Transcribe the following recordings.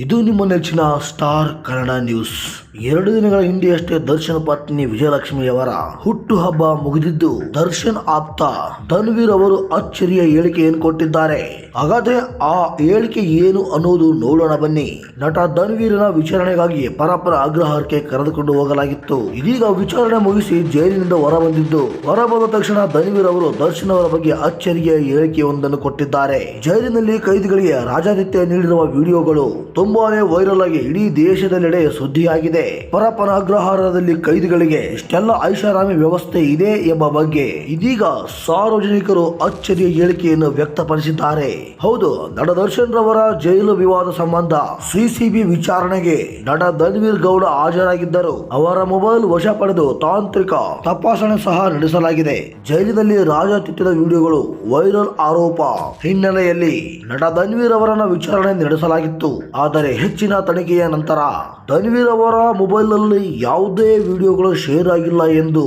ಇದು ನಿಮ್ಮ ನೆಚ್ಚಿನ ಸ್ಟಾರ್ ಕನ್ನಡ ನ್ಯೂಸ್. ಎರಡು ದಿನಗಳ ಹಿಂದೆಯಷ್ಟೇ ದರ್ಶನ್ ಪತ್ನಿ ವಿಜಯಲಕ್ಷ್ಮಿ ಅವರ ಹುಟ್ಟು ಹಬ್ಬ ಮುಗಿದಿದ್ದು ದರ್ಶನ್ ಆಪ್ತ ಧನ್ವೀರ್ ಅವರು ಅಚ್ಚರಿಯ ಹೇಳಿಕೆಯನ್ನು ಕೊಟ್ಟಿದ್ದಾರೆ. ಹಾಗಾದ್ರೆ ಆ ಹೇಳಿಕೆ ಏನು ಅನ್ನೋದು ನೋಡೋಣ ಬನ್ನಿ. ನಟ ಧನ್ವೀರನ ವಿಚಾರಣೆಗಾಗಿ ಪರಪರ ಆಗ್ರಹಕ್ಕೆ ಕರೆದುಕೊಂಡು ಹೋಗಲಾಗಿತ್ತು. ಇದೀಗ ವಿಚಾರಣೆ ಮುಗಿಸಿ ಜೈಲಿನಿಂದ ಹೊರ ಬಂದಿದ್ದು ಹೊರ ಬಂದ ತಕ್ಷಣ ಧನ್ವೀರ್ ಅವರು ದರ್ಶನ್ ಅವರ ಬಗ್ಗೆ ಅಚ್ಚರಿಯ ಹೇಳಿಕೆಯೊಂದನ್ನು ಕೊಟ್ಟಿದ್ದಾರೆ. ಜೈಲಿನಲ್ಲಿ ಕೈದಿಗಳಿಗೆ ರಾಜಾದಿತ್ಯ ನೀಡಿರುವ ವಿಡಿಯೋಗಳು ತುಂಬಾನೇ ವೈರಲ್ ಆಗಿ ಇಡೀ ದೇಶದೆಲ್ಲೆಡೆ ಸುದ್ದಿಯಾಗಿದೆ. ಪರಪರ ಅಗ್ರಹಾರದಲ್ಲಿ ಕೈದಿಗಳಿಗೆ ಇಷ್ಟೆಲ್ಲ ಐಷಾರಾಮಿ ವ್ಯವಸ್ಥೆ ಇದೆ ಎಂಬ ಬಗ್ಗೆ ಇದೀಗ ಸಾರ್ವಜನಿಕರು ಅಚ್ಚರಿಯ ಹೇಳಿಕೆಯನ್ನು ವ್ಯಕ್ತಪಡಿಸಿದ್ದಾರೆ. ಹೌದು, ನಟ ದರ್ಶನ್ ರವರ ಜೈಲು ವಿವಾದ ಸಂಬಂಧ ಸಿಸಿಬಿ ವಿಚಾರಣೆಗೆ ನಟ ದನ್ವೀರ್ ಗೌಡ ಹಾಜರಾಗಿದ್ದರು. ಅವರ ಮೊಬೈಲ್ ವಶ ಪಡೆದು ತಾಂತ್ರಿಕ ತಪಾಸಣೆ ಸಹ ನಡೆಸಲಾಗಿದೆ. ಜೈಲಿನಲ್ಲಿ ರಾಜಾತಿಥ್ಯದ ವಿಡಿಯೋಗಳು ವೈರಲ್ ಆರೋಪ ಹಿನ್ನೆಲೆಯಲ್ಲಿ ನಟ ದನ್ವೀರ್ ಅವರನ್ನ ವಿಚಾರಣೆ ನಡೆಸಲಾಗಿತ್ತು. ಆದರೆ ಹೆಚ್ಚಿನ ತನಿಖೆಯ ನಂತರ ತನ್ವೀರ್ ಅವರ ಮೊಬೈಲ್ನಲ್ಲಿ ಯಾವುದೇ ವಿಡಿಯೋಗಳು ಶೇರ್ ಆಗಿಲ್ಲ ಎಂದು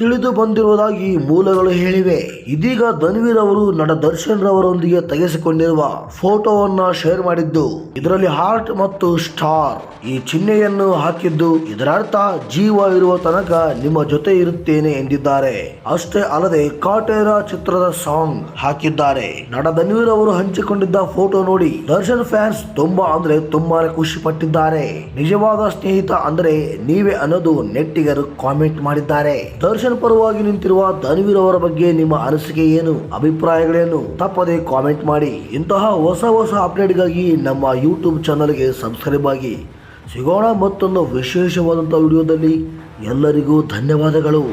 ತಿಳಿದು ಬಂದಿರುವುದಾಗಿ ಮೂಲಗಳು ಹೇಳಿವೆ. ಇದೀಗ ಧನ್ವೀರ್ ಅವರು ನಟ ದರ್ಶನ್ ರವರೊಂದಿಗೆ ತೆಗೆಸಿಕೊಂಡಿರುವ ಫೋಟೋವನ್ನ ಶೇರ್ ಮಾಡಿದ್ದು, ಇದರಲ್ಲಿ ಹಾರ್ಟ್ ಮತ್ತು ಸ್ಟಾರ್ ಈ ಚಿಹ್ನೆಯನ್ನು ಹಾಕಿದ್ದು, ಇದರ ಅರ್ಥ ಜೀವ ಇರುವ ತನಕ ನಿಮ್ಮ ಜೊತೆ ಇರುತ್ತೇನೆ ಎಂದಿದ್ದಾರೆ. ಅಷ್ಟೇ ಅಲ್ಲದೆ ಕಾಟೇರ ಚಿತ್ರದ ಸಾಂಗ್ ಹಾಕಿದ್ದಾರೆ. ನಟ ಧನ್ವೀರ್ ಅವರು ಹಂಚಿಕೊಂಡಿದ್ದ ಫೋಟೋ ನೋಡಿ ದರ್ಶನ್ ಫ್ಯಾನ್ಸ್ ತುಂಬಾ ಅಂದ್ರೆ ತುಂಬಾನೇ ಖುಷಿ ಪಟ್ಟಿದ್ದಾರೆ. ನಿಜವಾದ ಸ್ನೇಹಿತ ಅಂದ್ರೆ ನೀವೇ ಅನ್ನೋದು ನೆಟ್ಟಿಗರು ಕಾಮೆಂಟ್ ಮಾಡಿದ್ದಾರೆ. ದರ್ಶನ್ ಪರವಾಗಿ ನಿಂತಿರುವ ಧನ್ವೀರ್ ಅವರ ಬಗ್ಗೆ ನಿಮ್ಮ ಅನಿಸಿಕೆ ಏನು, ಅಭಿಪ್ರಾಯಗಳೇನು, ತಪ್ಪದೆ ಕಾಮೆಂಟ್ ಮಾಡಿ. ಇಂತಹ ಹೊಸ ಹೊಸ ಅಪ್ಡೇಟ್ಗಾಗಿ ನಮ್ಮ ಯೂಟ್ಯೂಬ್ ಚಾನಲ್ಗೆ ಸಬ್ಸ್ಕ್ರೈಬ್ ಆಗಿ. ಸಿಗೋಣ ಮತ್ತೊಂದು ವಿಶೇಷವಾದಂಥ ವಿಡಿಯೋದಲ್ಲಿ ಎಲ್ಲರಿಗೂ ಧನ್ಯವಾದಗಳು.